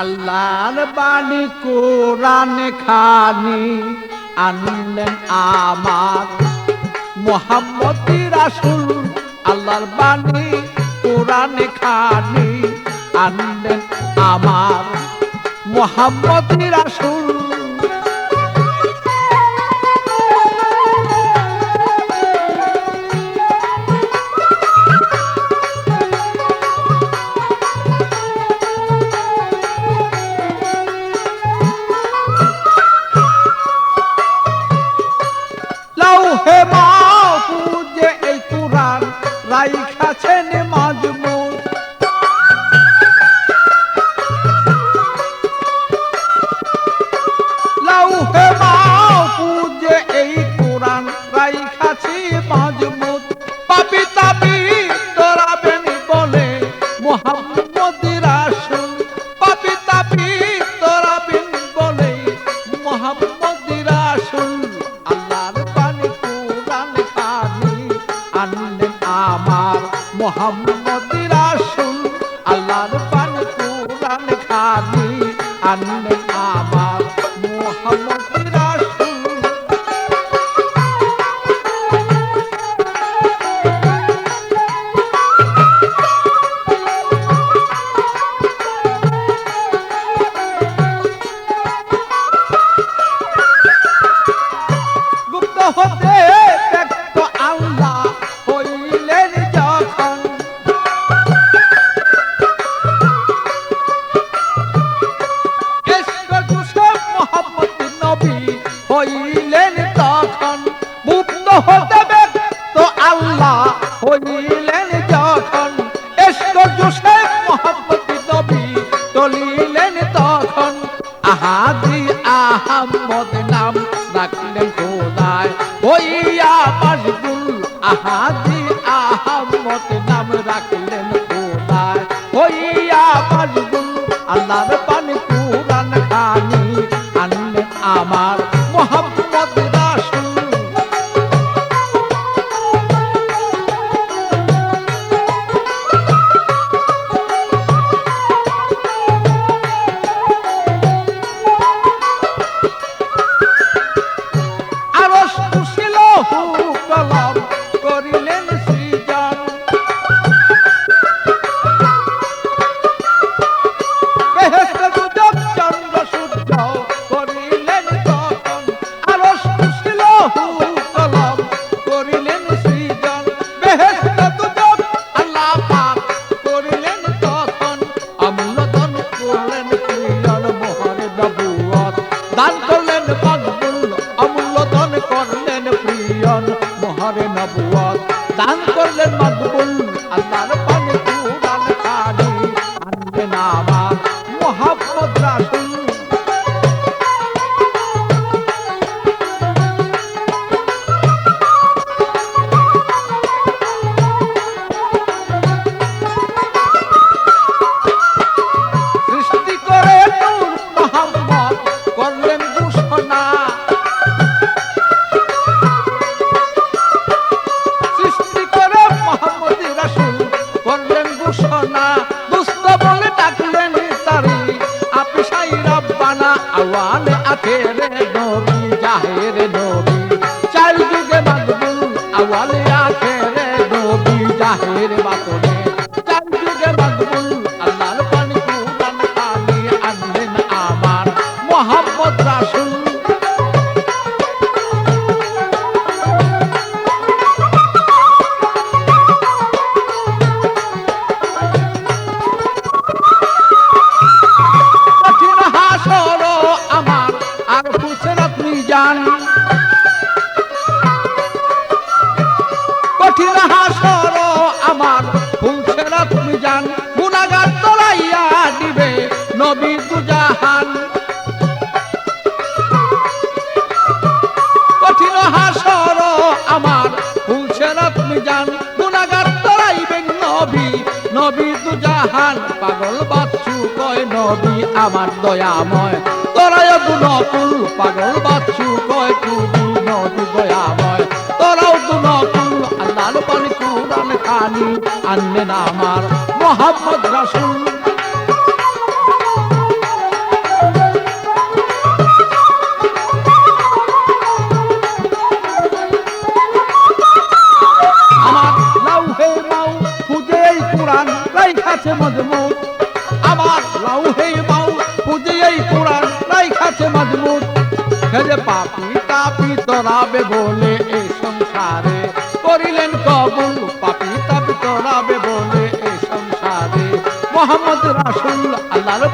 আল্লাহর বাণী কোরআন খানি আনলেন আমার। মোহাম্মদ রাসুল আল্লাহর বাণী কোরআন খানি আনলেন আমার। মোহাম্মদ রাসুল লাউহে মাহফুজে এই কুরআন রাইখাছেন মাজমুন। লাউহে মাহফুজে এই কুরআন রাইখাছি মাজমুন। পাপি তাপি তোরাবেন বলে মোহাম্মদ মোহাম্মদ রাসুল আল্লাহর পানি কুরআন খানি আনলেন হইলেন যখন এসক জুসেফ মোহাম্মদ নবী চলিলেন তখন। আহাদি আহমদ নাম রাখলেন খোদায়, হইয়া মশগুল আহাদি আহমদ নাম রাখলেন খোদায়, হইয়া মশগুল আল্লাহর পানি কুরান খানি আওয়ালে আখেরে নবী জাহের নবী কঠিন হাসর আমার ফুসরাত মিজান গুণাগার তোলাইয়া দিবে নবী দুজাহান। কঠিন হাসর আমার গুনাগার তলাইবেন নবী নবী দুজাহান পাগল বাচ্চু কয়, নবী আমার দয়াময়। তোরায় দুনকুল পাগল বাচ্চু কয়, তুমি নবী দয়াময়। তোরাও দুনকুল আল্লাহ পানি কুরান খানি আনলেন আমার মোহাম্মদ যে পাপি তাপি তরাবে বলে এই সংসারে। করিলেন কবুল, পাপি তাপি তরাবে বলে এই সংসারে। মোহাম্মদ রাসুল আল্লাহর